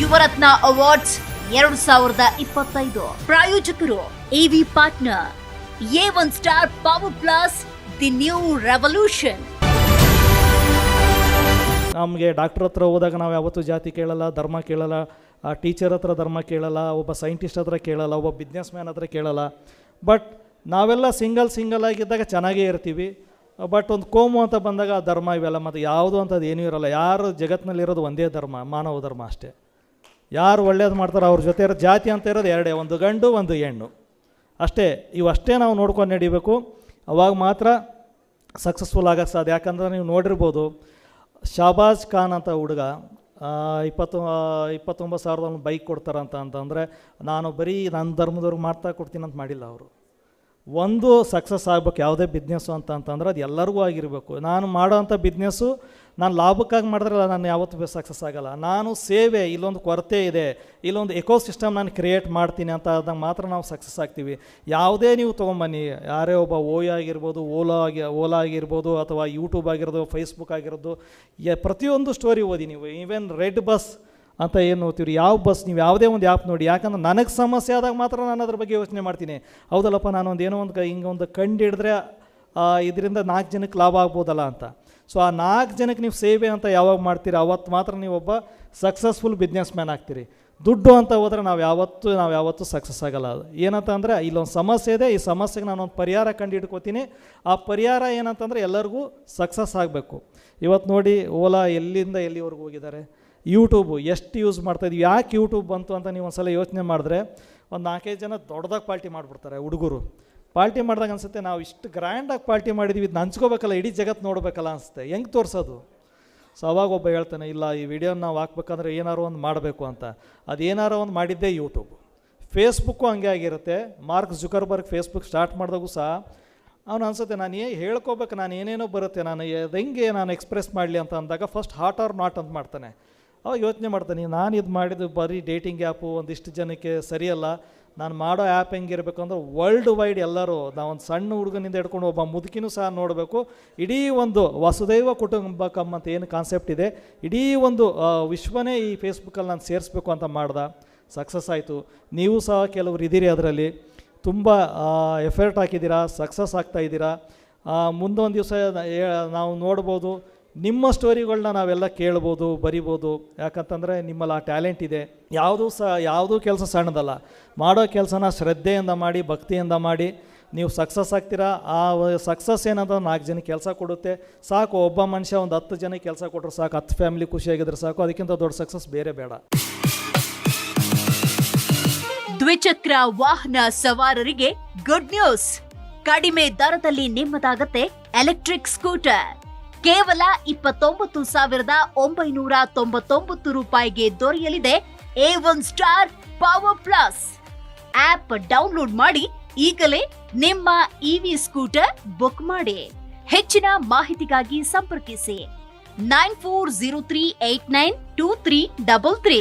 Yuvarathna awards ಎರಡು ಸಾವಿರದ ಇಪ್ಪತ್ತೈದು. ಪ್ರಾಯೋಜಕರು AV partner A one star power plus the new revolution ನಮಗೆ ಡಾಕ್ಟರ್ ಹತ್ರ ಹೋದಾಗ ನಾವು ಯಾವತ್ತೂ ಜಾತಿ ಕೇಳಲ್ಲ, ಧರ್ಮ ಕೇಳಲ್ಲ ಟೀಚರ್ ಹತ್ರ ಧರ್ಮ ಕೇಳಲ್ಲ, ಒಬ್ಬ ಸೈಂಟಿಸ್ಟ್ ಹತ್ರ ಕೇಳಲ್ಲ, ಒಬ್ಬ ಬಿಸ್ನೆಸ್ ಮ್ಯಾನ್ ಹತ್ರ ಕೇಳಲ್ಲ. ಬಟ್ ನಾವೆಲ್ಲ ಸಿಂಗಲ್ ಸಿಂಗಲ್ ಆಗಿದ್ದಾಗ ಚೆನ್ನಾಗೇ ಇರ್ತೀವಿ. ಬಟ್ ಒಂದು ಕೋಮು ಅಂತ ಬಂದಾಗ ಆ ಧರ್ಮ ಇವೆಲ್ಲ ಮತ್ತು ಯಾವುದು ಅಂತದ್ದು ಏನೂ ಇರಲ್ಲ. ಯಾರು ಜಗತ್ತಿನಲ್ಲಿರೋದು ಒಂದೇ ಧರ್ಮ, ಮಾನವ ಧರ್ಮ ಅಷ್ಟೇ. ಯಾರು ಒಳ್ಳೇದು ಮಾಡ್ತಾರೋ ಅವ್ರ ಜೊತೆ ಇರೋ ಜಾತಿ ಅಂತ ಇರೋದು ಎರಡೇ, ಒಂದು ಗಂಡು, ಒಂದು ಹೆಣ್ಣು. ಅಷ್ಟೇ, ಇವಷ್ಟೇ ನಾವು ನೋಡ್ಕೊಂಡು ನಡಿಬೇಕು. ಅವಾಗ ಮಾತ್ರ ಸಕ್ಸಸ್ಫುಲ್ ಆಗೋ ಸಾಧ್ಯ. ಯಾಕಂದ್ರೆ ನೀವು ನೋಡಿರ್ಬೋದು ಶಹಬಾಜ್ ಖಾನ್ ಅಂತ ಹುಡುಗ ಇಪ್ಪತ್ತು ಇಪ್ಪತ್ತೊಂಬತ್ತು ಸಾವಿರದ ಒಂದು ಬೈಕ್ ಕೊಡ್ತಾರಂತ ಅಂತಂದರೆ, ನಾನು ಬರೀ ನನ್ನ ಧರ್ಮದವ್ರಿಗೆ ಮಾಡ್ತಾ ಕೊಡ್ತೀನಿ ಅಂತ ಮಾಡಿಲ್ಲ ಅವರು. ಒಂದು ಸಕ್ಸಸ್ ಆಗ್ಬೇಕು, ಯಾವುದೇ ಬಿಸ್ನೆಸ್ಸು ಅಂತ ಅಂತಂದ್ರೆ ಅದು ಎಲ್ಲರಿಗೂ ಆಗಿರಬೇಕು. ನಾನು ಮಾಡೋವಂಥ ಬಿಸ್ನೆಸ್ಸು ನಾನು ಲಾಭಕ್ಕಾಗಿ ಮಾಡಿದ್ರೆ ನಾನು ಯಾವತ್ತೂ ಸಕ್ಸಸ್ ಆಗಲ್ಲ. ನಾನು ಸೇವೆ, ಇಲ್ಲೊಂದು ಕೊರತೆ ಇದೆ, ಇಲ್ಲೊಂದು ಎಕೋ ಸಿಸ್ಟಮ್ ನಾನು ಕ್ರಿಯೇಟ್ ಮಾಡ್ತೀನಿ ಅಂತ ಆದಾಗ ಮಾತ್ರ ನಾವು ಸಕ್ಸಸ್ ಆಗ್ತೀವಿ. ಯಾವುದೇ ನೀವು ತೊಗೊಂಬನ್ನಿ. ಯಾರೇ ಒಬ್ಬ ಓಯೋ ಆಗಿರ್ಬೋದು, ಓಲಾ ಆಗಿ, ಓಲಾ ಆಗಿರ್ಬೋದು, ಅಥವಾ ಯೂಟ್ಯೂಬ್ ಆಗಿರೋದು ಫೇಸ್ಬುಕ್ ಆಗಿರೋದು ಯ ಪ್ರತಿಯೊಂದು ಸ್ಟೋರಿ ಓದಿ ನೀವು. ಈವನ್ ರೆಡ್ ಬಸ್ ಅಂತ ಏನು ನೋಡ್ತೀವಿ ಯಾವ ಬಸ್ ನೀವು ಯಾವುದೇ ಒಂದು ಆ್ಯಪ್ ನೋಡಿ. ಯಾಕಂದ್ರೆ ನನಗೆ ಸಮಸ್ಯೆ ಆದಾಗ ಮಾತ್ರ ನಾನು ಅದ್ರ ಬಗ್ಗೆ ಯೋಚನೆ ಮಾಡ್ತೀನಿ. ಹೌದಲ್ಲಪ್ಪ ನಾನೊಂದು ಏನೋ ಒಂದು ಹಿಂಗೆ ಒಂದು ಕಂಡು ಹಿಡಿದ್ರೆ ಇದರಿಂದ ನಾಲ್ಕು ಜನಕ್ಕೆ ಲಾಭ ಆಗ್ಬೋದಲ್ಲ ಅಂತ. ಸೊ ಆ ನಾಲ್ಕು ಜನಕ್ಕೆ ನೀವು ಸೇವೆ ಅಂತ ಯಾವಾಗ ಮಾಡ್ತೀರಿ, ಅವತ್ತು ಮಾತ್ರ ನೀವು ಒಬ್ಬ ಸಕ್ಸಸ್ಫುಲ್ ಬಿಸ್ನೆಸ್ ಮ್ಯಾನ್ ಆಗ್ತೀರಿ. ದುಡ್ಡು ಅಂತ ಹೋದರೆ ನಾವು ಯಾವತ್ತೂ ನಾವು ಯಾವತ್ತೂ ಸಕ್ಸಸ್ ಆಗಲ್ಲ. ಏನಂತ ಅಂದರೆ, ಇಲ್ಲೊಂದು ಸಮಸ್ಯೆ ಇದೆ, ಈ ಸಮಸ್ಯೆಗೆ ನಾನೊಂದು ಪರಿಹಾರ ಕಂಡು ಹಿಡ್ಕೋತೀನಿ. ಆ ಪರಿಹಾರ ಏನಂತಂದರೆ ಎಲ್ಲರಿಗೂ ಸಕ್ಸಸ್ ಆಗಬೇಕು. ಇವತ್ತು ನೋಡಿ, ಓಲಾ ಎಲ್ಲಿಂದ ಎಲ್ಲಿವರೆಗೂ ಹೋಗಿದ್ದಾರೆ? ಯೂಟ್ಯೂಬು ಎಷ್ಟು ಯೂಸ್ ಮಾಡ್ತಾಯಿದ್ವಿ ಯಾಕೆ ಯೂಟ್ಯೂಬ್ ಬಂತು ಅಂತ ನೀವು ಒಂದ್ಸಲ ಯೋಚನೆ ಮಾಡಿದ್ರೆ, ಒಂದು ನಾಲ್ಕೈದು ಜನ ದೊಡ್ಡದಾಗಿ ಪಾರ್ಟಿ ಮಾಡಿಬಿಡ್ತಾರೆ ಹುಡುಗರು. ಪಾರ್ಟಿ ಮಾಡಿದಾಗ ಅನ್ಸುತ್ತೆ, ನಾವು ಇಷ್ಟು ಗ್ರ್ಯಾಂಡಾಗಿ ಪಾರ್ಟಿ ಮಾಡಿದೀವಿ ಇದನ್ನ ಹಂಚ್ಕೋಬೇಕಲ್ಲ, ಇಡೀ ಜಗತ್ತು ನೋಡಬೇಕಲ್ಲ ಅನಿಸುತ್ತೆ. ಹೆಂಗೆ ತೋರಿಸೋದು? ಸೊ ಅವಾಗ ಒಬ್ಬ ಹೇಳ್ತಾನೆ, ಇಲ್ಲ, ಈ ವಿಡಿಯೋನ ನಾವು ಹಾಕ್ಬೇಕಂದ್ರೆ ಏನಾರೋ ಒಂದು ಮಾಡಬೇಕು ಅಂತ. ಅದು ಏನಾರೋ ಒಂದು ಮಾಡಿದ್ದೇ ಯೂಟ್ಯೂಬ್ ಫೇಸ್ಬುಕ್ಕು ಹಂಗೆ ಆಗಿರುತ್ತೆ. ಮಾರ್ಕ್ ಜುಕರ್ಬರ್ಗ್ ಫೇಸ್ಬುಕ್ ಸ್ಟಾರ್ಟ್ ಮಾಡಿದಾಗೂ ಸಹ ಅವನು ಅನ್ಸುತ್ತೆ, ನಾನು ಏ, ಹೇಳ್ಕೋಬೇಕು, ನಾನು ಏನೇನೋ ಬರುತ್ತೆ, ನಾನು ಹೆಂಗೆ ನಾನು ಎಕ್ಸ್ಪ್ರೆಸ್ ಮಾಡಲಿ ಅಂತ ಅಂದಾಗ ಫಸ್ಟ್ ಹಾಟ್ ಆರ್ ನಾಟ್ ಅಂತ ಮಾಡ್ತಾನೆ. ಅವಾಗ ಯೋಚನೆ ಮಾಡ್ತಾನೆ, ನಾನು ಇದು ಮಾಡಿದ್ದು ಬರೀ ಡೇಟಿಂಗ್ ಆ್ಯಪು ಒಂದಿಷ್ಟು ಜನಕ್ಕೆ ಸರಿಯಲ್ಲ ನಾನು ಮಾಡೋ ಆ್ಯಪ್ ಹೆಂಗಿರಬೇಕು ಅಂದ್ರೆ ವರ್ಲ್ಡ್ ವೈಡ್ ಎಲ್ಲರೂ ನಾವು ಒಂದು ಸಣ್ಣ ಹುಡುಗನಿಂದ ಹಿಡ್ಕೊಂಡು ಒಬ್ಬ ಮುದುಕಿನೂ ಸಹ ನೋಡಬೇಕು. ಇಡೀ ಒಂದು ವಸುದೈವ ಕುಟುಂಬಕಂ ಅಂತ ಏನು ಕಾನ್ಸೆಪ್ಟ್ ಇದೆ. ಇಡೀ ಒಂದು ವಿಶ್ವನೇ ಈ ಫೇಸ್ಬುಕ್ಕಲ್ಲಿ ನಾನು ಸೇರಿಸ್ಬೇಕು ಅಂತ ಮಾಡ್ದೆ. ಸಕ್ಸಸ್ ಆಯಿತು. ನೀವು ಸಹ ಕೆಲವರು ಇದ್ದೀರಿ ಅದರಲ್ಲಿ. ತುಂಬ ಎಫರ್ಟ್ ಹಾಕಿದ್ದೀರಾ. ಸಕ್ಸಸ್ ಆಗ್ತಾ ಇದ್ದೀರಾ. ಮುಂದೊಂದು ದಿವಸ ನಾವು ನೋಡ್ಬೋದು. ನಿಮ್ಮ ಸ್ಟೋರಿಗಳನ್ನ ನಾವೆಲ್ಲ ಕೇಳ್ಬೋದು, ಬರಿಬೋದು. ಯಾಕಂತಂದರೆ ನಿಮ್ಮಲ್ಲಿ ಆ ಟ್ಯಾಲೆಂಟ್ ಇದೆ. ಯಾವುದೂ ಸಹ ಯಾವುದೂ ಕೆಲಸ ಸಣ್ಣದಲ್ಲ. ಮಾಡೋ ಕೆಲಸನ ಶ್ರದ್ಧೆಯಿಂದ ಮಾಡಿ, ಭಕ್ತಿಯಿಂದ ಮಾಡಿ. ನೀವು ಸಕ್ಸಸ್ ಆಗ್ತೀರಾ? ಆ ಸಕ್ಸಸ್ ಏನಂತ ನಾಲ್ಕು ಜನಕ್ಕೆ ಕೆಲಸ ಕೊಡುತ್ತೆ. ಸಾಕು, ಒಬ್ಬ ಮನುಷ್ಯ ಒಂದು ಹತ್ತು ಜನಕ್ಕೆ ಕೆಲಸ ಕೊಟ್ಟರೆ ಸಾಕು, ಹತ್ತು ಫ್ಯಾಮಿಲಿ ಖುಷಿಯಾಗಿದ್ರೆ ಸಾಕು. ಅದಕ್ಕಿಂತ ದೊಡ್ಡ ಸಕ್ಸಸ್ ಬೇರೆ ಬೇಡ. ದ್ವಿಚಕ್ರ ವಾಹನ ಸವಾರರಿಗೆ ಗುಡ್ ನ್ಯೂಸ್ ಕಡಿಮೆ ದರದಲ್ಲಿ ನಿಮ್ಮದಾಗತ್ತೆ ಎಲೆಕ್ಟ್ರಿಕ್ ಸ್ಕೂಟರ್ ಕೇವಲ ಇಪ್ಪತ್ತೊಂಬತ್ತು ಸಾವಿರದ ಒಂಬೈನೂರ ತೊಂಬತ್ತೊಂಬತ್ತು ರೂಪಾಯಿಗೆ ದೊರೆಯಲಿದೆ A one star power plus app download ಮಾಡಿ ಈಗಲೇ ನಿಮ್ಮ ಇವಿ ಸ್ಕೂಟರ್ ಬುಕ್ ಮಾಡಿ. ಹೆಚ್ಚಿನ ಮಾಹಿತಿಗಾಗಿ ಸಂಪರ್ಕಿಸಿ. Nine four zero three eight nine two three double three